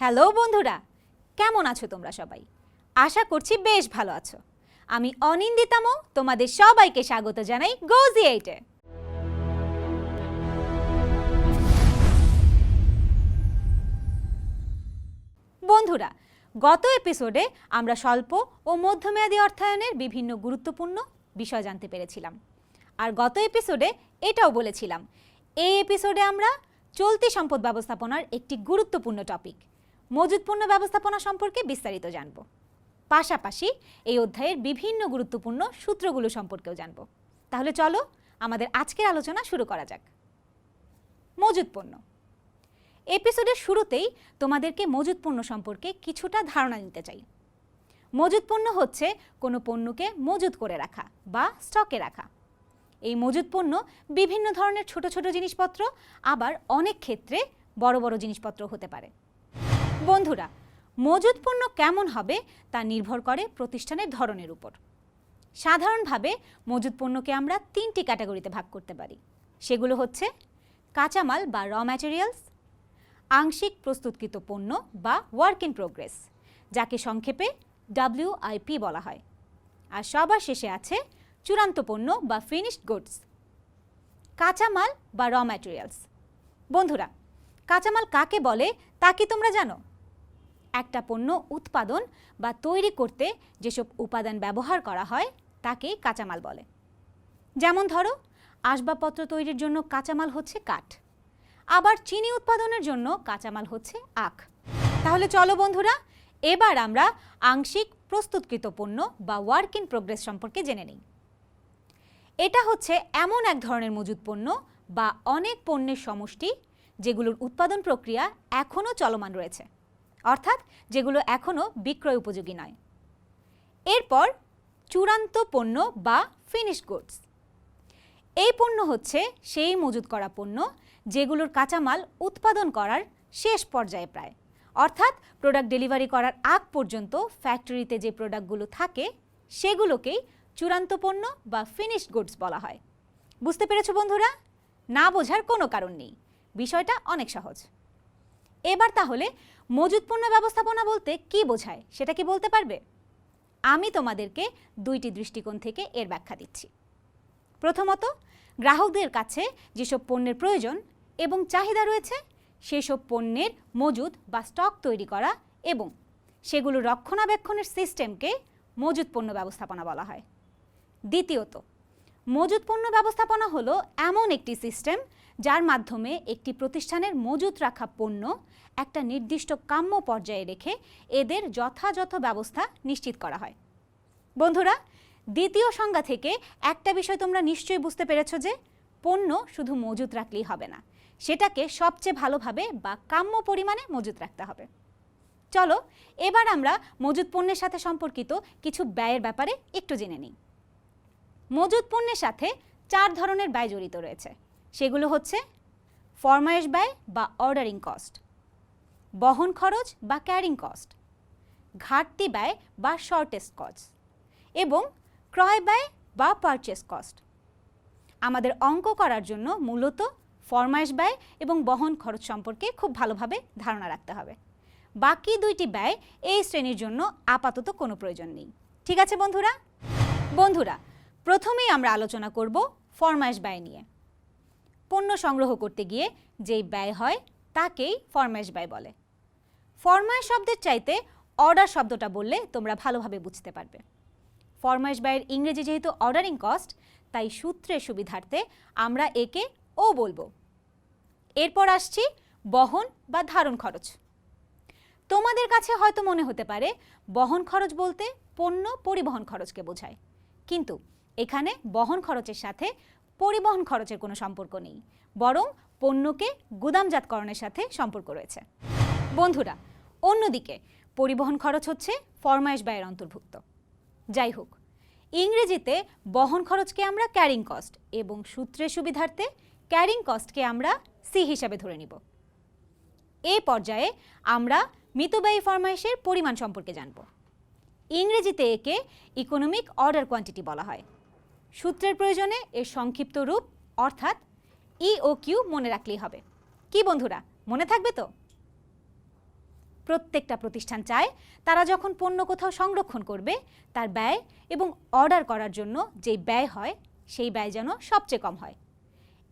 Hello বন্ধুরা, কেমন আছো তোমরা সবাই? আশা করছি বেশ ভালো আছো। আমি অনিন্দিতামো, তোমাদের সবাইকে স্বাগত জানাই গোজি এইটে বন্ধুরা, গত এপিসোডে আমরা স্বল্প ও মধ্যমেয়াদী অর্থায়নের বিভিন্ন গুরুত্বপূর্ণ বিষয় জানতে পেরেছিলাম। আর গত এপিসোডে এটাও বলেছিলাম। এই এপিসোডে আমরা চলতি সম্পদ ব্যবস্থাপনার একটি গুরুত্বপূর্ণ টপিক মজুদ পণ্য ব্যবস্থাপনা সম্পর্কে বিস্তারিত জানব। পাশাপাশি এই অধ্যায়ের বিভিন্ন গুরুত্বপূর্ণ সূত্রগুলো সম্পর্কেও জানব। তাহলে চলো আমাদের আজকের আলোচনা শুরু করা যাক। মজুদ পণ্য এপিসোডের শুরুতেই তোমাদেরকে মজুদ পণ্য সম্পর্কে কিছুটা ধারণা নিতে চাই। মজুদ পণ্য হচ্ছে কোনো পণ্যকে মজুদ করে রাখা বা স্টকে রাখা। এই মজুদ পণ্য বিভিন্ন ধরনের ছোট ছোট জিনিসপত্র, আবার অনেক ক্ষেত্রে বড় বড় জিনিসপত্র হতে পারে। বন্ধুরা মজুদ পণ্য কেমন হবে তা নির্ভর করে প্রতিষ্ঠানের ধরনের উপর। সাধারণভাবে মজুদ পণ্যকে আমরা তিনটি ক্যাটাগরিতে ভাগ করতে পারি। সেগুলো হচ্ছে কাঁচামাল বা র ম্যাটেরিয়ালস, আংশিক প্রস্তুতকৃত পণ্য বা ওয়ার্ক ইন প্রোগ্রেস, যাকে সংক্ষেপে ডাব্লিউআইপি বলা হয়। আর সবার শেষে আছে চূড়ান্ত পণ্য বা ফিনিশড গুডস কাঁচামাল বা র ম্যাটেরিয়ালস বন্ধুরা, কাঁচামাল কাকে বলে তা কি তোমরা জানো? একটা পণ্য উৎপাদন বা তৈরি করতে যেসব উপাদান ব্যবহার করা হয়, তাকে কাঁচামাল বলে। যেমন ধরো, আসবাবপত্র তৈরির জন্য কাঁচামাল হচ্ছে কাঠ, আবার চিনি উৎপাদনের জন্য কাঁচামাল হচ্ছে আখ। তাহলে চলো বন্ধুরা, এবার আমরা আংশিক প্রস্তুতকৃত পণ্য বা ওয়ার্ক ইন প্রোগ্রেস সম্পর্কে জেনে নিই। এটা হচ্ছে এমন এক ধরনের মজুদ পণ্য বা অনেক পণ্যের সমষ্টি যেগুলোর উৎপাদন প্রক্রিয়া এখনও চলমান রয়েছে, অর্থাৎ যেগুলো এখনও বিক্রয় উপযোগী নয়। এরপর চূড়ান্ত পণ্য বা ফিনিশ গুডস এই পণ্য হচ্ছে সেই মজুত করা পণ্য যেগুলোর কাঁচামাল উৎপাদন করার শেষ পর্যায়ে প্রায়, অর্থাৎ প্রোডাক্ট ডেলিভারি করার আগ পর্যন্ত ফ্যাক্টরিতে যে প্রোডাক্টগুলো থাকে সেগুলোকেই চূড়ান্ত পণ্য বা ফিনিশড গুডস বলা হয়। বুঝতে পেরেছ বন্ধুরা? না বোঝার কোনো কারণ নেই। বিষয়টা অনেক সহজ। এবার তাহলে মজুদ পণ্য ব্যবস্থাপনা বলতে কি বোঝায়, সেটা কি বলতে পারবে? আমি তোমাদেরকে দুইটি দৃষ্টিকোণ থেকে এর ব্যাখ্যা দিচ্ছি। প্রথমত, গ্রাহকদের কাছে যেসব পণ্যের প্রয়োজন এবং চাহিদা রয়েছে, সেসব পণ্যের মজুদ বা স্টক তৈরি করা এবং সেগুলো রক্ষণাবেক্ষণের সিস্টেমকে মজুদ পণ্য ব্যবস্থাপনা বলা হয়। দ্বিতীয়ত মজুদ পণ্য ব্যবস্থাপনা হলো এমন একটি সিস্টেম যার মাধ্যমে একটি প্রতিষ্ঠানের মজুত রাখা পণ্য একটা নির্দিষ্ট কাম্য পর্যায়ে রেখে এদের যথাযথ ব্যবস্থা নিশ্চিত করা হয়। বন্ধুরা, দ্বিতীয় সংজ্ঞা থেকে একটা বিষয় তোমরা নিশ্চয়ই বুঝতে পেরেছ যে, পণ্য শুধু মজুত রাখলেই হবে না, সেটাকে সবচেয়ে ভালোভাবে বা কাম্য পরিমাণে মজুত রাখতে হবে। চলো, এবার আমরা মজুত পণ্যের সাথে সম্পর্কিত কিছু ব্যয়ের ব্যাপারে একটু জেনে নিই। মজুত পণ্যের সাথে চার ধরনের ব্যয় জড়িত রয়েছে। সেগুলো হচ্ছে ফরমায়েশ ব্যয় বা অর্ডারিং কস্ট, বহন খরচ বা ক্যারিং কস্ট, ঘাটতি ব্যয় বা শর্টেস্ট কস্ট এবং ক্রয় ব্যয় বা পারচেস কস্ট। আমাদের অঙ্ক করার জন্য মূলত ফরমাইশ ব্যয় এবং বহন খরচ সম্পর্কে খুব ভালোভাবে ধারণা রাখতে হবে। বাকি দুইটি ব্যয় এই শ্রেণির জন্য আপাতত কোনো প্রয়োজন নেই। ঠিক আছে বন্ধুরা? বন্ধুরা প্রথমেই আমরা আলোচনা করব ফরমাইশ ব্যয় নিয়ে। পণ্য সংগ্রহ করতে গিয়ে যেই ব্যয় হয়, তাকেই ফরমাইশ ব্যয় বলে। ফরমাইশ শব্দের চাইতে অর্ডার শব্দটা বললে তোমরা ভালোভাবে বুঝতে পারবে। ফরমাইশ ব্যয়ের ইংরেজি যেহেতু অর্ডারিং কস্ট, তাই সূত্রের সুবিধার্থে আমরা একে ও বলব। এরপর আসছি বহন বা ধারণ খরচ। তোমাদের কাছে হয়তো মনে হতে পারে, বহন খরচ বলতে পণ্য পরিবহন খরচকে বোঝায়। কিন্তু এখানে বহন খরচের সাথে পরিবহন খরচের কোনো সম্পর্ক নেই, বরং পণ্যকে গুদামজাতকরণের সাথে সম্পর্ক রয়েছে। বন্ধুরা, অন্যদিকে পরিবহন খরচ হচ্ছে ফরমাইশ ব্যয়ের অন্তর্ভুক্ত। যাই হোক, ইংরেজিতে বহন খরচকে আমরা ক্যারিং কস্ট এবং সূত্রের সুবিধার্থে ক্যারিং কস্টকে আমরা সি হিসাবে ধরে নিব। এ পর্যায়ে আমরা মিতব্যয়ী ফরমাইশের পরিমাণ সম্পর্কে জানব। ইংরেজিতে একে ইকোনমিক অর্ডার কোয়ান্টিটি বলা হয়। সূত্রের প্রয়োজনে এর সংক্ষিপ্ত রূপ, অর্থাৎ ই ও কিউ মনে রাখলেই হবে। কি বন্ধুরা, মনে থাকবে তো? প্রত্যেকটা প্রতিষ্ঠান চায় তারা যখন পণ্য কোথাও সংরক্ষণ করবে, তার ব্যয় এবং অর্ডার করার জন্য যে ব্যয় হয়, সেই ব্যয় যেন সবচেয়ে কম হয়।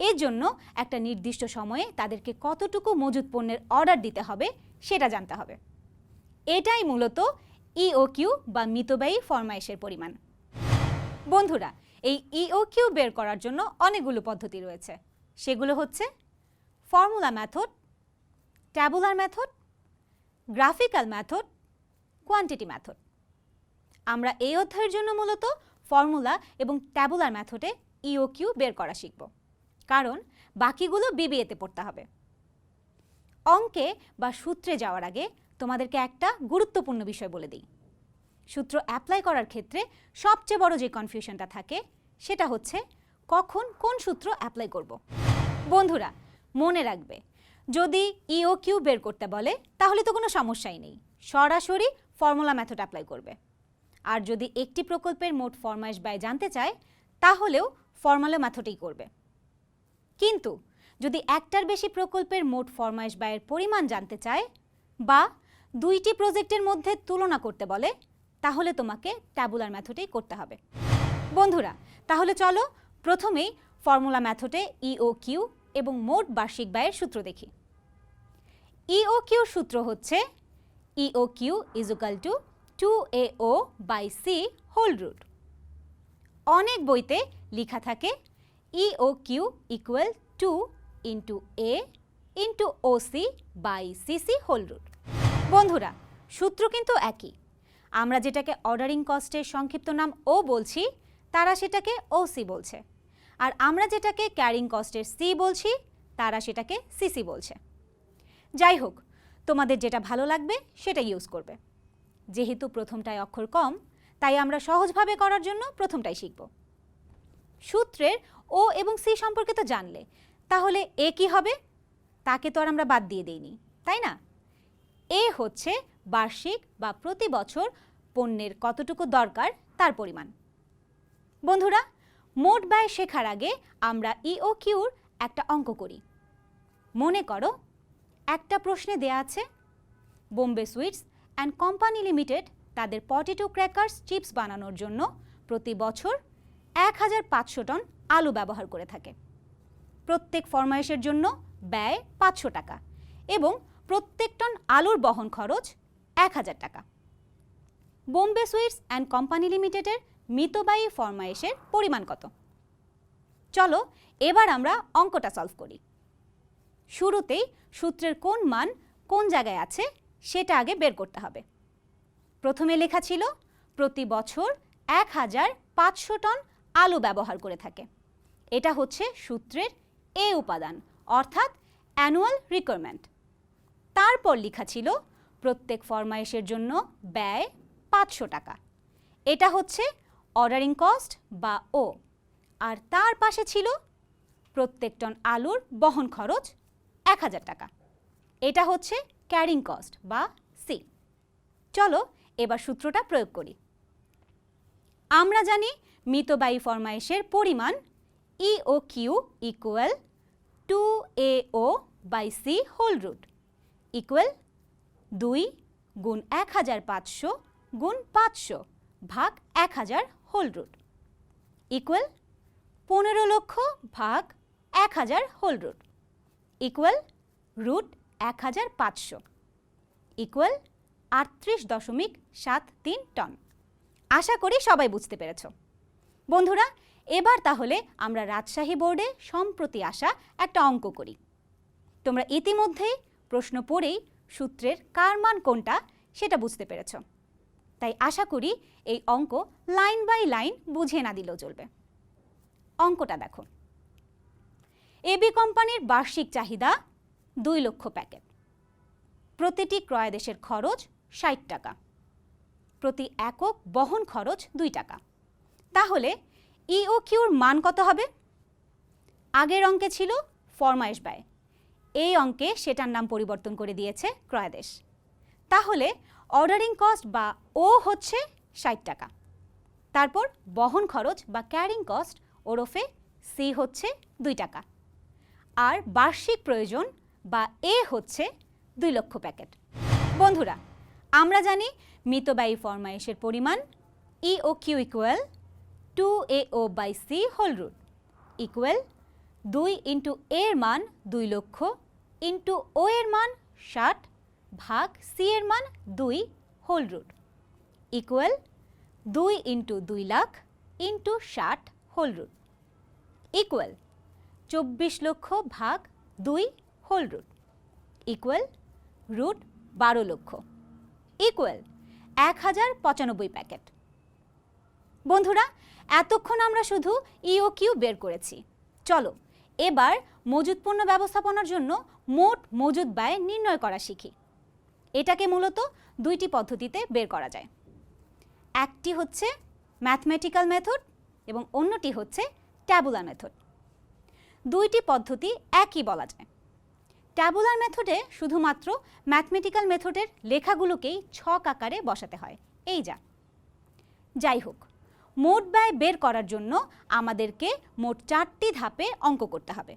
এর জন্য একটা নির্দিষ্ট সময়ে তাদেরকে কতটুকু মজুদ পণ্যের অর্ডার দিতে হবে, সেটা জানতে হবে। এটাই মূলত ইও কিউ বা মিতব্যয়ী ফরমাইশের পরিমাণ। বন্ধুরা এই ইও কিউ বের করার জন্য অনেকগুলো পদ্ধতি রয়েছে। সেগুলো হচ্ছে formula method tabular method graphical method quantity method আমরা এই অধ্যায়ের জন্য মূলত ফর্মুলা এবং ট্যাবুলার ম্যাথডে ইও কিউ বের করা শিখব। কারণ বাকিগুলো বিবিএতে পড়তে হবে। অঙ্কে বা সূত্রে যাওয়ার আগে তোমাদেরকে একটা গুরুত্বপূর্ণ বিষয় বলে দিই। সূত্র অ্যাপ্লাই করার ক্ষেত্রে সবচেয়ে বড় যে কনফিউশনটা থাকে, সেটা হচ্ছে কখন কোন সূত্র অ্যাপ্লাই করব। বন্ধুরা, মনে রাখবে, যদি ইও কিউ বের করতে বলে, তাহলে তো কোনো সমস্যাই নেই। সরাসরি ফর্মুলা মেথড অ্যাপ্লাই করবে। আর যদি একটি প্রকল্পের মোট ফরমাইশ ব্যয় জানতে চায়, তাহলেও ফর্মুলা মেথডেই করবে। কিন্তু যদি একটার বেশি প্রকল্পের মোট ফরমাইশ ব্যয়ের পরিমাণ জানতে চায়, বা দুইটি প্রজেক্টের মধ্যে তুলনা করতে বলে তাহলে তোমাকে ট্যাবুলার মেথডেই করতে হবে। বন্ধুরা, তাহলে চলো প্রথমেই ফর্মুলা মেথডে ইও কিউ এবং মোট বার্ষিক ব্যয়ের সূত্র দেখি। ইও কিউর সূত্র হচ্ছে E O Q is equal to two A O by C whole root অনেক বইতে লেখা থাকে E O Q equal to into A into O C by C C whole root বন্ধুরা, সূত্র কিন্তু একই। আমরা যেটাকে অর্ডারিং কস্টের সংক্ষিপ্ত নাম ও বলছি, তারা সেটাকে ও সি বলছে। আর আমরা যেটাকে ক্যারিং কস্টের সি বলছি, তারা সেটাকে সিসি বলছে। যাই হোক, তোমাদের যেটা ভালো লাগবে, সেটা ইউজ করবে। যেহেতু প্রথমটায় অক্ষর কম, তাই আমরা সহজভাবে করার জন্য প্রথমটাই শিখব। সূত্রের ও এবং সি সম্পর্কে তো জানলে, তাহলে এ কি হবে? তাকে তো আর আমরা বাদ দিয়ে দিইনি, তাই না? এ হচ্ছে বার্ষিক বা প্রতি বছর পণ্যের কতটুকু দরকার তার পরিমাণ। বন্ধুরা, মোট ব্যয় শেখার আগে আমরা ইও কিউর একটা অঙ্ক করি। মনে করো, একটা প্রশ্নে দেয়া আছে, Bombay sweets and company limited তাদের পটেটো ক্র্যাকার্স চিপস বানানোর জন্য প্রতি বছর এক হাজার পাঁচশো টন আলু ব্যবহার করে থাকে। প্রত্যেক ফরমাইশের জন্য ব্যয় পাঁচশো টাকা এবং প্রত্যেক টন আলুর বহন খরচ এক হাজার টাকা। বোম্বে সুইটস অ্যান্ড কোম্পানি লিমিটেডের মিতবায়ী ফরমাইশের পরিমাণ কত? চলো এবার আমরা অঙ্কটা সলভ করি। শুরুতেই সূত্রের কোন মান কোন জায়গায় আছে সেটা আগে বের করতে হবে। প্রথমে লেখা ছিল, প্রতি বছর এক হাজার পাঁচশো টন আলু ব্যবহার করে থাকে। এটা হচ্ছে সূত্রের এ উপাদান, অর্থাৎ অ্যানুয়াল রিকোয়ারমেন্ট তারপর লেখা ছিল, প্রত্যেক ফরমাইশের জন্য ব্যয় পাঁচশো টাকা। এটা হচ্ছে অর্ডারিং কস্ট বা ও আর তার পাশে ছিল, প্রত্যেক টন আলুর বহন খরচ এক হাজার টাকা। এটা হচ্ছে ক্যারিং কস্ট বা সি চলো এবার সূত্রটা প্রয়োগ করি। আমরা জানি মিতবায়ী ফরমাইশের পরিমাণ E O Q equal to A O by C whole root equal দুই গুণ এক হাজার পাঁচশো গুণ পাঁচশো ভাগ এক হাজার হোল রুট ইকুয়াল পনেরো লক্ষ ভাগ এক হাজার হোল রুট ইকুয়াল রুট এক হাজার পাঁচশো। ইকুয়াল আটত্রিশ দশমিক সাত তিন টন আশা করি সবাই বুঝতে পেরেছ। বন্ধুরা, এবার তাহলে আমরা রাজশাহী বোর্ডে সম্প্রতি আসা একটা অঙ্ক করি। তোমরা ইতিমধ্যেই প্রশ্ন পড়েই সূত্রের কার মান কোনটা সেটা বুঝতে পেরেছ। তাই আশা করি এই অঙ্ক লাইন বাই লাইন বুঝে না দিলেও চলবে। অঙ্কটা দেখো। এবি কোম্পানির বার্ষিক চাহিদা দুই লক্ষ প্যাকেট। প্রতিটি ক্রয়াদেশের খরচ ষাট টাকা। প্রতি একক বহন খরচ দুই টাকা। তাহলে ইও কিউর মান কত হবে? আগের অঙ্কে ছিল ফরমাইশ ব্যয় এই অঙ্কে সেটার নাম পরিবর্তন করে দিয়েছে ক্রয়াদেশ। তাহলে অর্ডারিং কস্ট বা ও হচ্ছে ষাট টাকা। তারপর বহন খরচ বা ক্যারিং কস্ট ওরফে সি হচ্ছে দুই টাকা। আর বার্ষিক প্রয়োজন বা এ হচ্ছে দুই লক্ষ প্যাকেট। বন্ধুরা, আমরা জানি মিতব্যয়ী ফরমায়েশের পরিমাণ E O Q equal to A O by C whole root equal দুই ইন্টু এর মান দুই লক্ষ ইন্টু ও এর মান ষাট ভাগ সি এর মান দুই হোল রুট ইকুয়াল দুই ইন্টু দুই লাখ ইন্টু ষাট হোল রুট ইকুয়াল চব্বিশ লক্ষ ভাগ দুই হোল রুট ইকুয়াল রুট বারো লক্ষ ইকুয়াল এক হাজার পঁচানব্বই প্যাকেট। বন্ধুরা, এতক্ষণ আমরা শুধু ইও কিউ বের করেছি। চলো এবার মজুদ পণ্য ব্যবস্থাপনার জন্য মোট মজুদ ব্যয় নির্ণয় করা শিখি। এটাকে মূলত দুইটি পদ্ধতিতে বের করা যায়। একটি হচ্ছে ম্যাথমেটিক্যাল মেথড এবং অন্যটি হচ্ছে ট্যাবুলার মেথড দুইটি পদ্ধতি একই বলা যায়। ট্যাবুলার মেথডে শুধুমাত্র ম্যাথমেটিক্যাল মেথডের লেখাগুলোকেই ছক আকারে বসাতে হয়। এই যা। যাই হোক মোট ব্যয় বের করার জন্য আমাদেরকে মোট চারটি ধাপে অঙ্ক করতে হবে।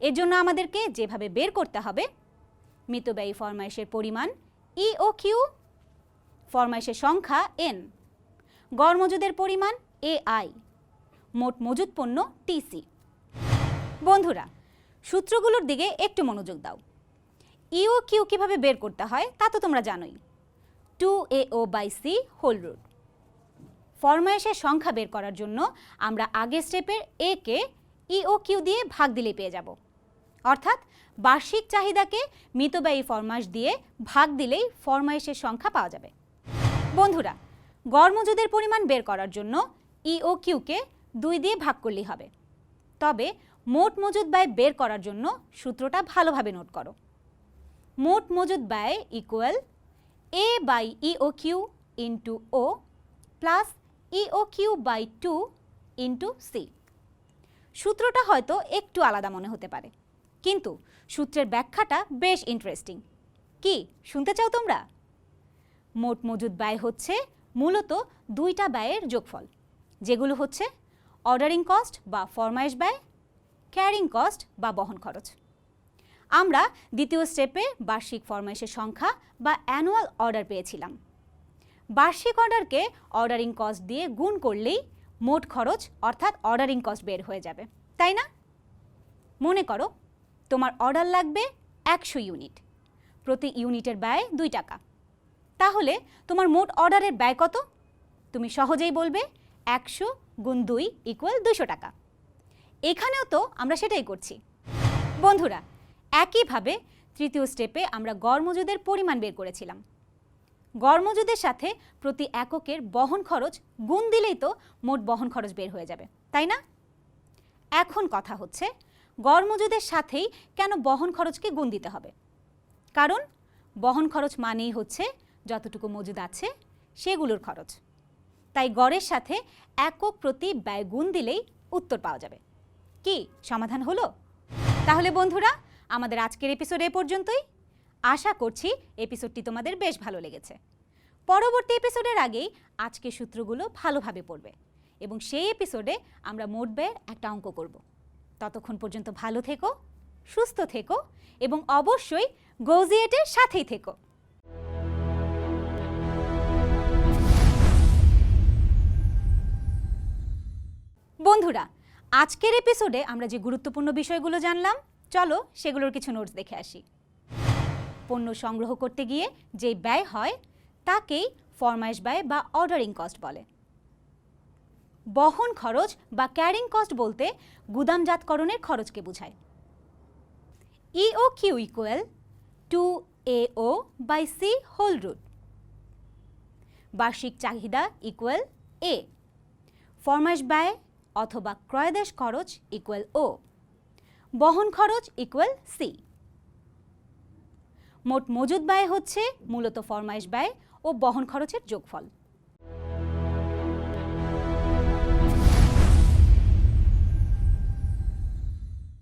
এর জন্য আমাদেরকে যেভাবে বের করতে হবে মিতব্যয়ী ফরমাইশের পরিমাণ ই ও কিউ ফরমাইশের সংখ্যা এন গড় মজুদের পরিমাণ এ আই মোট মজুদ পণ্য টিসি বন্ধুরা, সূত্রগুলোর দিকে একটু মনোযোগ দাও। ইও কিউ কীভাবে বের করতে হয় তা তো তোমরা জানোই। Two A O by C whole root ফরমায়েশের সংখ্যা বের করার জন্য আমরা আগের স্টেপের এ কে ইও কিউ দিয়ে ভাগ দিলেই পেয়ে যাব। অর্থাৎ বার্ষিক চাহিদাকে মিতব্যয়ী ফরমাস দিয়ে ভাগ দিলেই ফরমায়েশের সংখ্যা পাওয়া যাবে। বন্ধুরা গড় মজুদের পরিমাণ বের করার জন্য ইও কিউকে দুই দিয়ে ভাগ করলেই হবে। তবে মোট মজুদ ব্যয় বের করার জন্য সূত্রটা ভালোভাবে নোট করো। মোট মজুদ ব্যয় equal A by E O Q into O plus E O Q by two into C সূত্রটা হয়তো একটু আলাদা মনে হতে পারে। কিন্তু সূত্রের ব্যাখ্যাটা বেশ ইন্টারেস্টিং কি, শুনতে চাও তোমরা? মোট মজুদ ব্যয় হচ্ছে মূলত দুইটা ব্যয়ের যোগফল, যেগুলো হচ্ছে অর্ডারিং কস্ট বা ফরমাইশ ব্যয় ক্যারিং কস্ট বা বহন খরচ। আমরা দ্বিতীয় স্টেপে বার্ষিক ফরমাইশের সংখ্যা বা অ্যানুয়াল অর্ডার পেয়েছিলাম। বার্ষিক অর্ডারকে অর্ডারিং কস্ট দিয়ে গুণ করলেই মোট খরচ, অর্থাৎ অর্ডারিং কস্ট বের হয়ে যাবে। তাই না? মনে করো, তোমার অর্ডার লাগবে একশো ইউনিট। প্রতি ইউনিটের ব্যয় দুই টাকা। তাহলে তোমার মোট অর্ডারের ব্যয় কত? তুমি সহজেই বলবে একশো গুণ দুই ইকুয়াল দুশো টাকা। এখানেও তো আমরা সেটাই করছি। বন্ধুরা, একইভাবে তৃতীয় স্টেপে আমরা গড় মজুদের পরিমাণ বের করেছিলাম। গড় মজুদের সাথে প্রতি এককের বহন খরচ গুণ দিলেই তো মোট বহন খরচ বের হয়ে যাবে, তাই না? এখন কথা হচ্ছে গড় মজুদের সাথেই কেন বহন খরচকে গুণ দিতে হবে? কারণ বহন খরচ মানেই হচ্ছে যতটুকু মজুদ আছে সেগুলোর খরচ। তাই গড়ের সাথে একক প্রতি ব্যয় গুণ দিলেই উত্তর পাওয়া যাবে। কি সমাধান হলো? তাহলে বন্ধুরা, আমাদের আজকের এপিসোড এ পর্যন্তই। আশা করছি এপিসোডটি তোমাদের বেশ ভালো লেগেছে। পরবর্তী এপিসোডের আগেই আজকের সূত্রগুলো ভালোভাবে পড়বে এবং সেই এপিসোডে আমরা মোট ব্যয়ের একটা অঙ্ক করব। ততক্ষণ পর্যন্ত ভালো থেকো, সুস্থ থেকো এবং অবশ্যই গৌজিয়েটের সাথেই থেকো। বন্ধুরা, আজকের এপিসোডে আমরা যে গুরুত্বপূর্ণ বিষয়গুলো জানলাম, চলো সেগুলোর কিছু নোটস দেখে আসি। পণ্য সংগ্রহ করতে গিয়ে যে ব্যয় হয়, তাকেই ফরমাইশ ব্যয় বা অর্ডারিং কস্ট বলে। বহন খরচ বা ক্যারিং কস্ট বলতে গুদামজাতকরণের খরচকে বোঝায়। E O Q equal to A O by C whole root বার্ষিক চাহিদা ইকুয়াল এ ফরমাইশ ব্যয় অথবা ক্রয়দেশ খরচ ইকুয়াল ও বহন খরচ ইকুয়াল সি মোট মজুদ ব্যয় হচ্ছে মূলত ফরমাইশ ব্যয় ও বহন খরচের যোগফল।